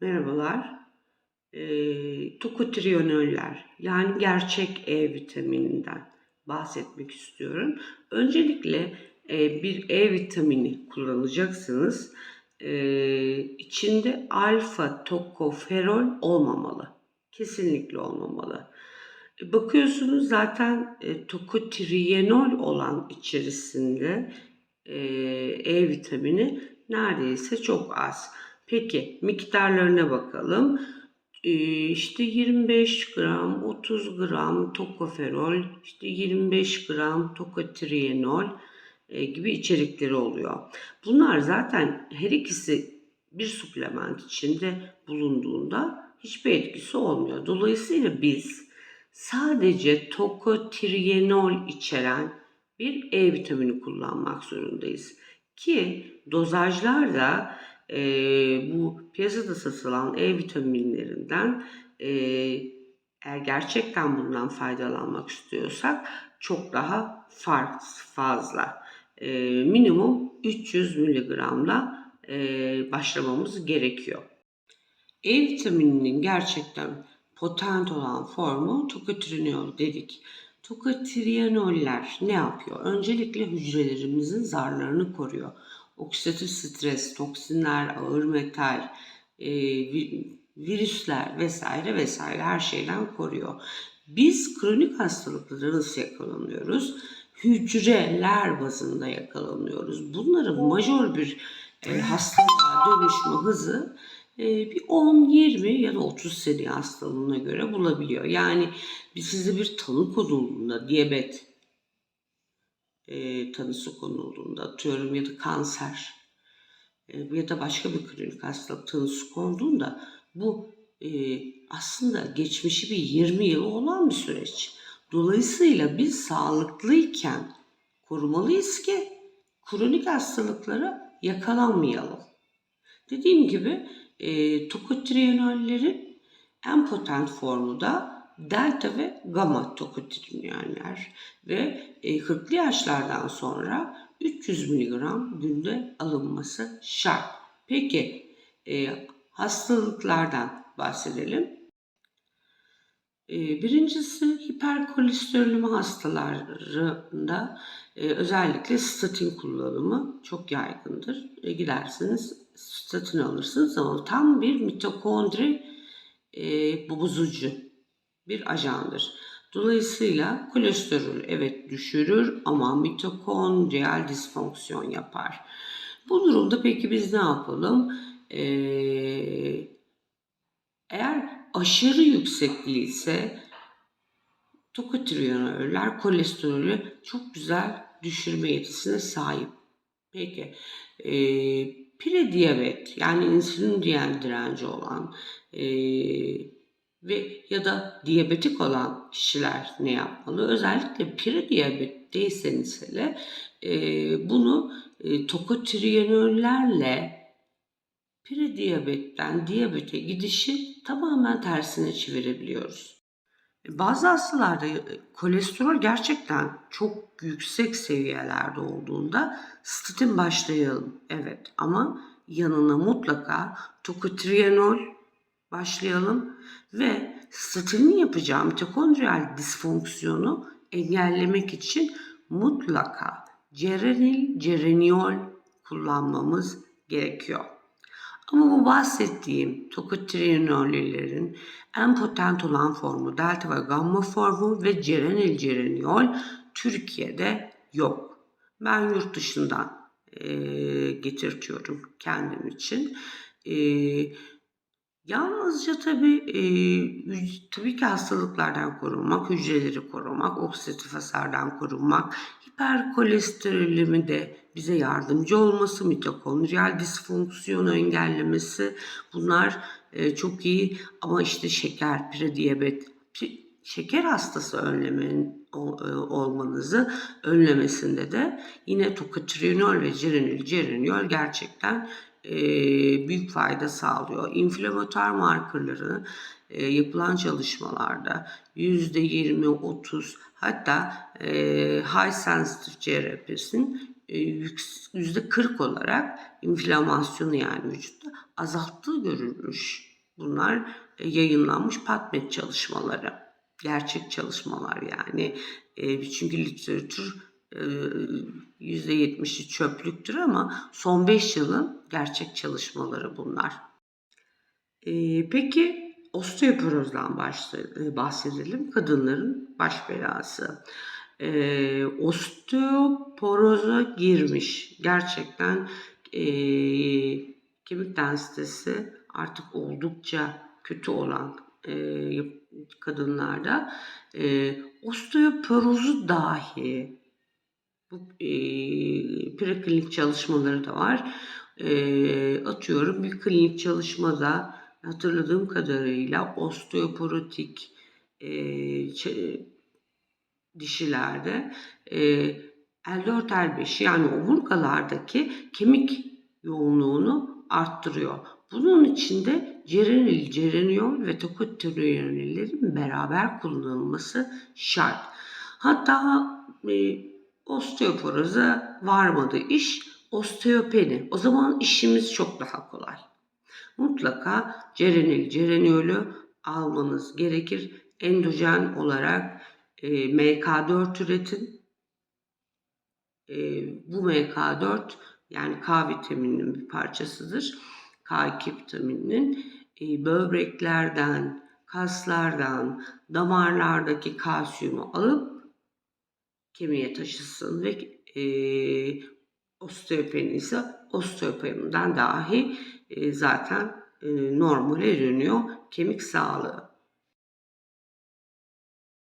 Merhabalar. Eee tokotrienoller yani gerçek E vitamininden bahsetmek istiyorum. Öncelikle eee, bir E vitamini kullanacaksınız. Eee içinde alfa tokoferol olmamalı. Kesinlikle olmamalı. E, Bakıyorsunuz zaten e, tokotrienol olan içerisinde e, E vitamini neredeyse çok az. Peki miktarlarına bakalım. E, işte 25 gram, 30 gram tokoferol, işte 25 gram tokotrienol e, gibi içerikleri oluyor. Bunlar zaten her ikisi bir suplement içinde bulunduğunda hiçbir etkisi olmuyor. Dolayısıyla biz sadece tokotrienol içeren bir E vitamini kullanmak zorundayız. Ki dozajlar da e, bu piyasada satılan E vitaminlerinden e, eğer gerçekten bundan faydalanmak istiyorsak çok daha farklı fazla. E, minimum 300 miligramla e, başlamamız gerekiyor. E vitamininin gerçekten potent olan formu tokotrienol dedik. Tokotrienoller ne yapıyor? Öncelikle hücrelerimizin zarlarını koruyor. Oksidatif stres, toksinler, ağır metal, e, virüsler vesaire vesaire her şeyden koruyor. Biz kronik hastalıklara nasıl yakalanıyoruz? Hücreler bazında yakalanıyoruz. Bunların majör bir e, hastalığa dönüşme hızı e, bir 10, 20 ya da 30 sene hastalığına göre bulabiliyor. Yani size bir tanı konulduğunda diyabet e, tanısı konulduğunda atıyorum ya da kanser e, ya da başka bir kronik hastalık tanısı konduğunda bu e, aslında geçmişi bir 20 yıl olan bir süreç. Dolayısıyla biz sağlıklıyken korumalıyız ki kronik hastalıklara yakalanmayalım. Dediğim gibi e, tokotrienollerin en potent formu da delta ve gamma tokotrienoller ve e, 40'lı yaşlardan sonra 300 mg günde alınması şart. Peki e, hastalıklardan bahsedelim. E, birincisi hiperkolesterolü hastalarında e, özellikle statin kullanımı çok yaygındır. E, gidersiniz statin alırsınız ama tam bir mitokondri e, bozucu bir ajandır. Dolayısıyla kolesterol evet düşürür ama mitokondriyal disfonksiyon yapar. Bu durumda peki biz ne yapalım? Ee, eğer aşırı yüksek değilse tokotrienoller kolesterolü çok güzel düşürme yetisine sahip. Peki e, prediyabet yani insülin direnci olan e, ve ya da diyabetik olan kişiler ne yapmalı? Özellikle prediyabetteyseniz hele e, bunu e, tokotrienollerle prediyabetten diyabete gidişi tamamen tersine çevirebiliyoruz. Bazı hastalarda e, kolesterol gerçekten çok yüksek seviyelerde olduğunda statin başlayalım. Evet ama yanına mutlaka tokotrienol başlayalım ve statinin yapacağı mitokondriyal disfonksiyonu engellemek için mutlaka cerenil cereniol kullanmamız gerekiyor. Ama bu bahsettiğim tokotrienollerin en potent olan formu delta ve gamma formu ve cerenil cereniol Türkiye'de yok. Ben yurt dışından e, getirtiyorum kendim için. E, Yalnızca tabii e, tabii ki hastalıklardan korunmak, hücreleri korumak, oksidatif hasardan korunmak, hiperkolesterolemi de bize yardımcı olması, mitokondriyal disfonksiyonu engellemesi bunlar e, çok iyi. Ama işte şeker, prediyabet, şeker hastası önlemenin olmanızı önlemesinde de yine tokotrienol ve cerenil cereniol gerçekten e, büyük fayda sağlıyor. İnflamatuar markerları e, yapılan çalışmalarda %20-30 hatta e, high sensitive CRP'sin e, %40 olarak inflamasyonu yani vücutta azalttığı görülmüş. Bunlar e, yayınlanmış PubMed çalışmaları. Gerçek çalışmalar yani. E, çünkü literatür e, %70'i çöplüktür ama son 5 yılın gerçek çalışmaları bunlar. E, peki osteoporozdan e, bahsedelim. Kadınların baş belası. E, osteoporoza girmiş. Gerçekten e, kemik densitesi artık oldukça kötü olan e, kadınlarda e, osteoporozu dahi bu e, preklinik çalışmaları da var. E, atıyorum bir klinik çalışmada hatırladığım kadarıyla osteoporotik e, dişilerde e, L4 L5 yani omurgalardaki kemik yoğunluğunu arttırıyor. Bunun içinde cerenil, cereniol ve tokotrienollerin beraber kullanılması şart. Hatta e, osteoporoza varmadı iş osteopeni. O zaman işimiz çok daha kolay. Mutlaka cerenil, cereniolü almanız gerekir. Endojen olarak e, MK4 üretin. E, bu MK4 yani K vitamininin bir parçasıdır. K2 vitamininin e, böbreklerden, kaslardan, damarlardaki kalsiyumu alıp kemiğe taşısın ve e, osteopeni ise osteopeniden dahi e, zaten e, normale dönüyor kemik sağlığı.